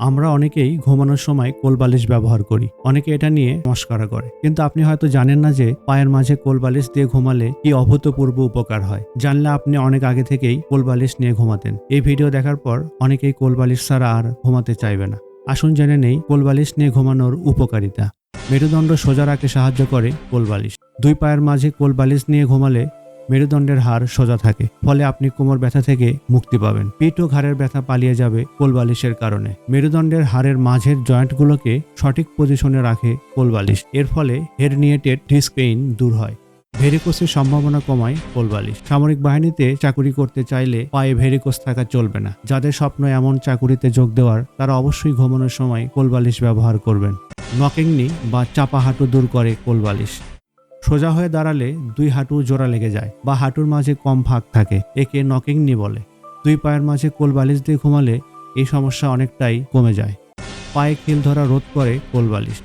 আমরা অনেকেই ঘুমানোর সময় কোলবালিশ ব্যবহার করি। অনেকে এটা নিয়ে মস্করা করে। কিন্তু আপনি হয়তো জানেন না যে পায়ের মাঝে কোলবালিশ দিয়ে ঘুমালে কি অভূতপূর্ব উপকার হয়। জানলে আপনি অনেক আগে থেকেই কোলবালিশ নিয়ে ঘুমাতেন। এই ভিডিও দেখার পর অনেকেই কোলবালিশ ছাড়া আর ঘুমাতে চাইবে না। আসুন জেনে নেই কোলবালিশ নিয়ে ঘুমানোর উপকারিতা। মেরুদণ্ড সোজা রাখতে সাহায্য করে কোলবালিশ। দুই পায়ের মাঝে কোলবালিশ নিয়ে ঘুমালে মেরুদণ্ডের হাড় সোজা থাকে, ফলে আপনি কোমর ব্যথা থেকে মুক্তি পাবেন। পিঠ ও ঘাড়ের ব্যথা পালিয়ে যাবে কোলবালিশের কারণে। মেরুদণ্ডের হাড়ের মাঝের জয়েন্টগুলোকে সঠিক পজিশনে রাখে কোলবালিশ, এর ফলে হেরনিয়েটেড ডিস্ক পেইন দূর হয়। ভেরিকোসের সম্ভাবনা কমায় কোলবালিশ। সামরিক বাহিনীতে চাকুরি করতে চাইলে পায়ে ভেরিকোস থাকা চলবে না। যাদের স্বপ্ন এমন চাকুরিতে যোগ দেওয়ার, তারা অবশ্যই ঘুমানোর সময় কোলবালিশ ব্যবহার করবেন। নকিংনি বা চাপা হাঁটু দূর করে কোলবালিশ। সোজা হয়ে দাঁড়ালে দুই হাঁটু জোড়া লেগে যায় বা হাঁটুর মাঝে কম ফাঁক থাকে। একে নকিংনি বলে। দুই পায়ের মাঝে কোলবালিশ দিয়ে ঘুমালে এই সমস্যা অনেকটাই কমে যায়। পায়ে খিল ধরা রোধ করে কোলবালিশ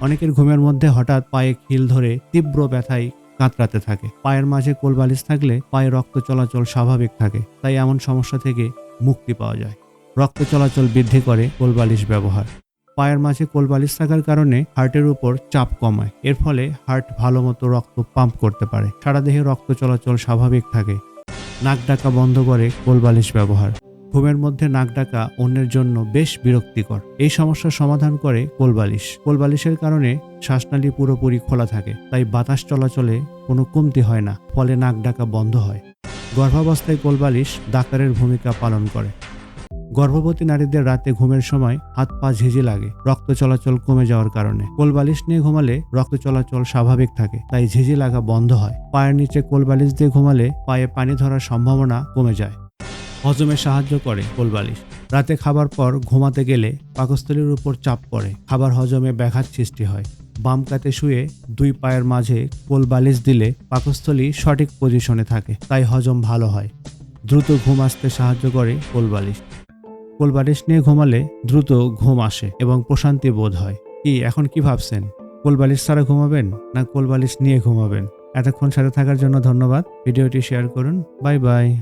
অনেকের ঘুমের মধ্যে হঠাৎ পায়ে খিল ধরে তীব্র ব্যথায় কাতরাতে থাকে। পায়ের মাঝে কোলবালিশ থাকলে পায়ে রক্ত চলাচল স্বাভাবিক থাকে, তাই এমন সমস্যা থেকে মুক্তি পাওয়া যায়। রক্ত চলাচল বৃদ্ধি করে কোলবালিশ ব্যবহার। পায়ের মাঝে কোলবালিশ থাকার কারণে হার্টের উপর চাপ কমায়। এর ফলে হার্ট ভালো মতো রক্ত পাম্প করতে পারে। সারা দেহে রক্ত চলাচল স্বাভাবিক থাকে। নাক ডাকা বন্ধ করে কোলবালিশ ব্যবহার। ঘুমের মধ্যে নাক ডাকা অন্যের জন্য বেশ বিরক্তিকর। এই সমস্যার সমাধান করে কোলবালিশ। কোলবালিশের কারণে শ্বাসনালী পুরোপুরি খোলা থাকে, তাই বাতাস চলাচলে কোনো কমতি হয় না, ফলে নাক ডাকা বন্ধ হয়। গর্ভাবস্থায় কোলবালিশ ডাক্তারের ভূমিকা পালন করে। গর্ভবতী নারীদের রাতে ঘুমের সময় হাত পা ঝিঝি লাগে, রক্ত চলাচল কমে যাওয়ার কারণে। কোলবালিশ নিয়ে ঘুমালে রক্ত চলাচল স্বাভাবিক থাকে, তাই ঝিঝি লাগা বন্ধ হয়। পায়ের নিচে কোলবালিশ দিয়ে ঘুমালে পায়ে পানি ধরার সম্ভাবনা কমে যায়। হজমে সাহায্য করে কোলবালিশ। রাতে খাবার পর ঘুমাতে গেলে পাকস্থলীর উপর চাপ পড়ে, খাবার হজমে ব্যাঘাত সৃষ্টি হয়। বাম কাতে শুয়ে দুই পায়ের মাঝে কোল বালিশ দিলে পাকস্থলী সঠিক পজিশনে থাকে, তাই হজম ভালো হয়। দ্রুত ঘুম আসতে সাহায্য করে কোল বালিশ কোল বালিশ নিয়ে ঘুমালে দ্রুত ঘুম আসে এবং প্রশান্তি বোধ হয়। কি, এখন কি ভাবছেন? কোল বালিশ ছাড়া ঘুমাবেন না কোল বালিশ নিয়ে ঘুমাবেন? এতক্ষণ সাথে থাকার জন্য ধন্যবাদ। ভিডিওটি শেয়ার করুন। Bye bye.